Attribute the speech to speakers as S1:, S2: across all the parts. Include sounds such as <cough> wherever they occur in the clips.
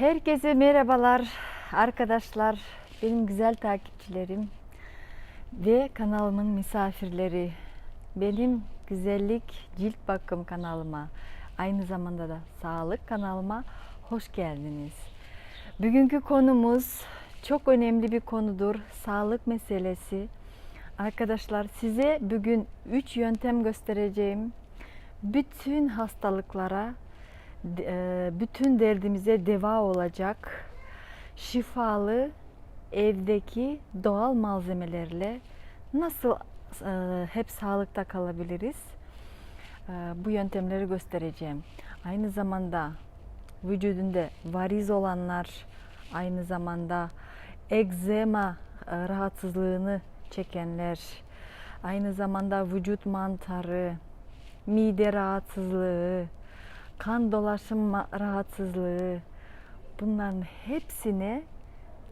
S1: Herkese merhabalar arkadaşlar, benim güzel takipçilerim ve kanalımın misafirleri. Benim güzellik cilt bakım kanalıma, aynı zamanda da sağlık kanalıma hoş geldiniz. Bugünkü konumuz çok önemli bir konudur. Sağlık meselesi. Arkadaşlar size bugün 3 yöntem göstereceğim. Bütün hastalıklara bütün derdimize deva olacak şifalı evdeki doğal malzemelerle nasıl e, hep sağlıkta kalabiliriz? E, Bu yöntemleri göstereceğim. Aynı zamanda vücudunda variz olanlar, aynı zamanda egzema e, rahatsızlığını çekenler, aynı zamanda vücut mantarı, mide rahatsızlığı, kan dolaşım rahatsızlığı bunların hepsine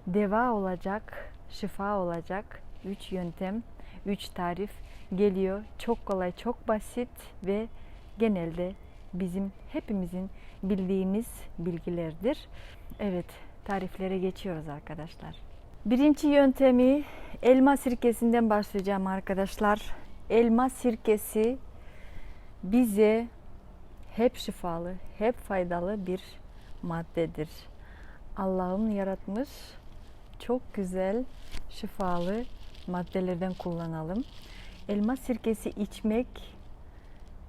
S1: deva olacak, şifa olacak 3 yöntem, 3 tarif geliyor. Çok kolay, çok basit ve genelde bizim hepimizin bildiğimiz bilgilerdir. Evet, tariflere geçiyoruz arkadaşlar. Birinci yöntemi elma sirkesinden başlayacağım arkadaşlar. Elma sirkesi bize hep şifalı, hep faydalı bir maddedir. Allah'ın yaratmış çok güzel şifalı maddelerden kullanalım. Elma sirkesi içmek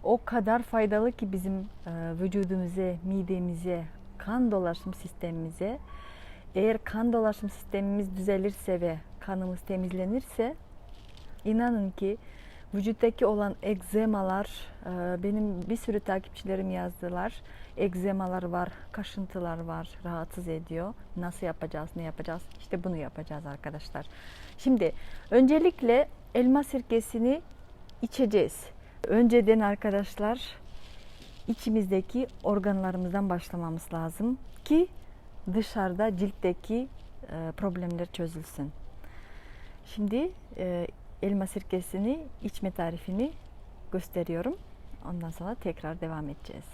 S1: o kadar faydalı ki bizim e, vücudumuza, midemize, kan dolaşım sistemimize. Eğer kan dolaşım sistemimiz düzelirse ve kanımız temizlenirse inanın ki vücuttaki olan egzemalar e, benim bir sürü takipçilerim yazdılar. Egzemalar var, kaşıntılar var, rahatsız ediyor. Nasıl yapacağız, ne yapacağız? İşte bunu yapacağız arkadaşlar. Şimdi öncelikle elma sirkesini içeceğiz. Önceden arkadaşlar içimizdeki organlarımızdan başlamamız lazım ki dışarıda ciltteki e, problemler çözülsün. Şimdi e, elma sirkesini içme tarifini gösteriyorum. Ondan sonra tekrar devam edeceğiz.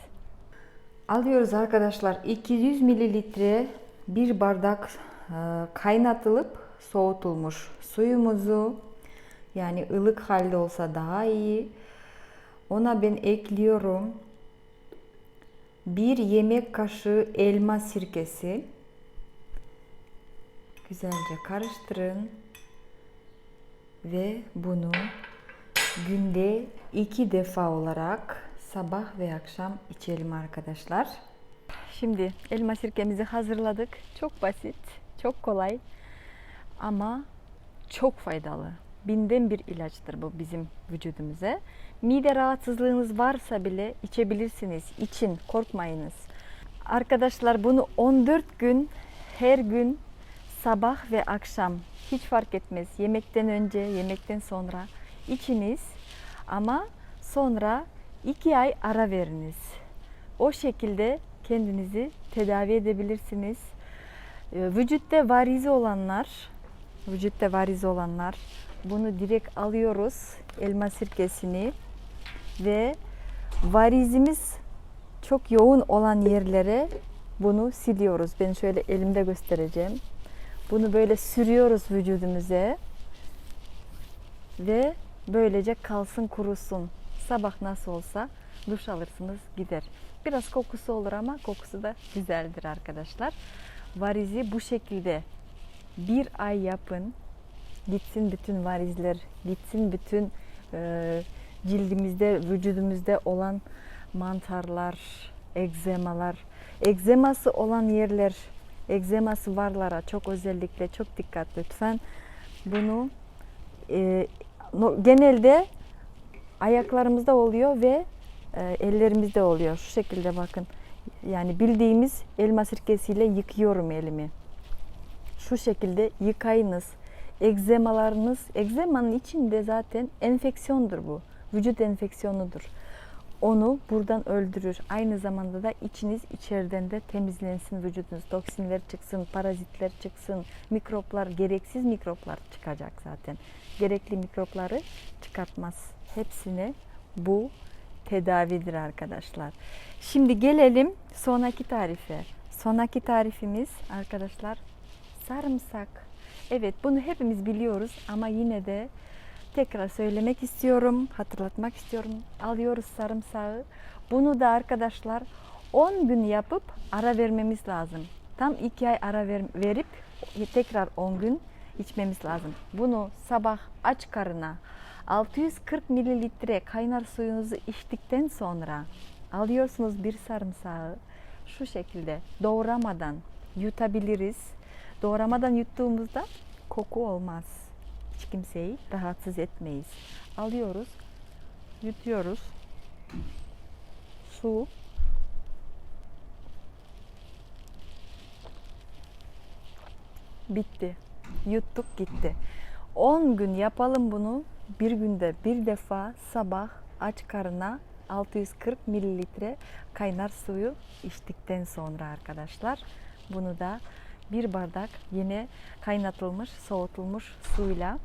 S1: Alıyoruz arkadaşlar 200 mililitre bir bardak e, kaynatılıp soğutulmuş suyumuzu yani ılık halde olsa daha iyi. Ona ben ekliyorum bir yemek kaşığı elma sirkesi. Güzelce karıştırın ve bunu günde iki defa olarak sabah ve akşam içelim arkadaşlar. Şimdi elma sirkemizi hazırladık. Çok basit, çok kolay ama çok faydalı. Binden bir ilaçtır bu bizim vücudumuza. Mide rahatsızlığınız varsa bile içebilirsiniz. İçin, korkmayınız. Arkadaşlar bunu 14 gün her gün sabah ve akşam hiç fark etmez. Yemekten önce, yemekten sonra içiniz ama sonra iki ay ara veriniz. O şekilde kendinizi tedavi edebilirsiniz. Ee, Vücutta varizi olanlar, vücutta varizi olanlar bunu direkt alıyoruz elma sirkesini ve varizimiz çok yoğun olan yerlere bunu siliyoruz. Ben şöyle elimde göstereceğim. Bunu böyle sürüyoruz vücudumuza ve böylece kalsın kurusun. Sabah nasıl olsa duş alırsınız gider. Biraz kokusu olur ama kokusu da güzeldir arkadaşlar. Varizi bu şekilde bir ay yapın. Gitsin bütün varizler, gitsin bütün e, cildimizde, vücudumuzda olan mantarlar, egzemalar. Egzeması olan yerler, egzeması varlara çok özellikle çok dikkat lütfen. Bunu e, no- genelde ayaklarımızda oluyor ve e, ellerimizde oluyor. Şu şekilde bakın. Yani bildiğimiz elma sirkesiyle yıkıyorum elimi. Şu şekilde yıkayınız. Egzemalarınız, egzemanın içinde zaten enfeksiyondur bu. Vücut enfeksiyonudur. Onu buradan öldürür. Aynı zamanda da içiniz içeriden de temizlensin vücudunuz. Toksinler çıksın, parazitler çıksın, mikroplar, gereksiz mikroplar çıkacak zaten. Gerekli mikropları çıkartmaz. Hepsine bu tedavidir arkadaşlar. Şimdi gelelim sonraki tarife. Sonraki tarifimiz arkadaşlar sarımsak. Evet bunu hepimiz biliyoruz ama yine de tekrar söylemek istiyorum, hatırlatmak istiyorum. Alıyoruz sarımsağı. Bunu da arkadaşlar 10 gün yapıp ara vermemiz lazım. Tam 2 ay ara ver- verip tekrar 10 gün içmemiz lazım. Bunu sabah aç karına 640 mililitre kaynar suyunuzu içtikten sonra alıyorsunuz bir sarımsağı şu şekilde doğramadan yutabiliriz. Doğramadan yuttuğumuzda koku olmaz. Hiç kimseyi rahatsız etmeyiz. Alıyoruz, yutuyoruz. Su. Bitti. Yuttuk gitti. 10 gün yapalım bunu. Bir günde bir defa sabah aç karına 640 mililitre kaynar suyu içtikten sonra arkadaşlar bunu da bir bardak yine kaynatılmış, soğutulmuş suyla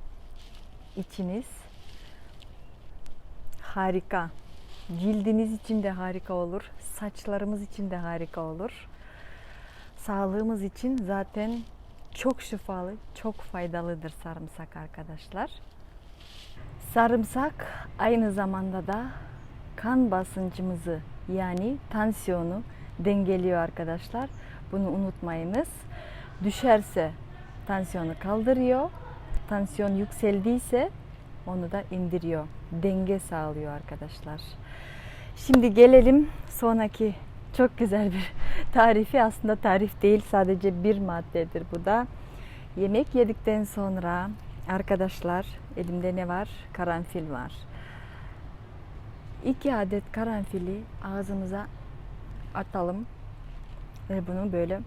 S1: içiniz. Harika. Cildiniz için de harika olur. Saçlarımız için de harika olur. Sağlığımız için zaten çok şifalı, çok faydalıdır sarımsak arkadaşlar. Sarımsak aynı zamanda da kan basıncımızı yani tansiyonu dengeliyor arkadaşlar. Bunu unutmayınız. Düşerse tansiyonu kaldırıyor. Tansiyon yükseldiyse onu da indiriyor. Denge sağlıyor arkadaşlar. Şimdi gelelim sonraki çok güzel bir <laughs> tarifi. Aslında tarif değil sadece bir maddedir bu da. Yemek yedikten sonra arkadaşlar elimde ne var? Karanfil var. 2 adet karanfili ağzımıza atalım bunu böyle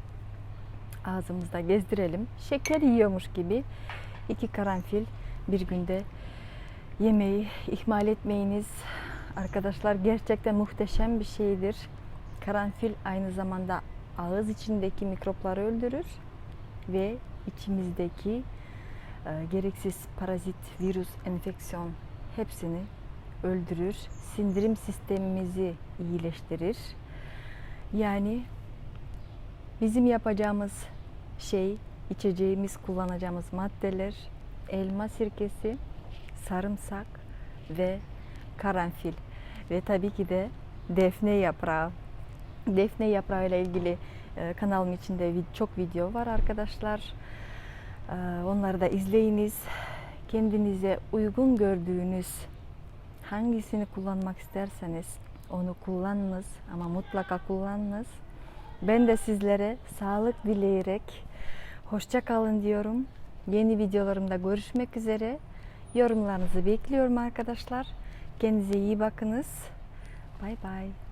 S1: ağzımızda gezdirelim. Şeker yiyormuş gibi iki karanfil bir günde yemeği ihmal etmeyiniz. Arkadaşlar gerçekten muhteşem bir şeydir. Karanfil aynı zamanda ağız içindeki mikropları öldürür ve içimizdeki e, gereksiz parazit, virüs, enfeksiyon hepsini öldürür. Sindirim sistemimizi iyileştirir. Yani bizim yapacağımız şey, içeceğimiz, kullanacağımız maddeler elma sirkesi, sarımsak ve karanfil ve tabii ki de defne yaprağı. Defne yaprağı ile ilgili e, kanalım içinde çok video var arkadaşlar. E, Onları da izleyiniz. Kendinize uygun gördüğünüz hangisini kullanmak isterseniz onu kullanınız ama mutlaka kullanınız. Ben de sizlere sağlık dileyerek hoşça kalın diyorum. Yeni videolarımda görüşmek üzere. Yorumlarınızı bekliyorum arkadaşlar. Kendinize iyi bakınız. Bay bay.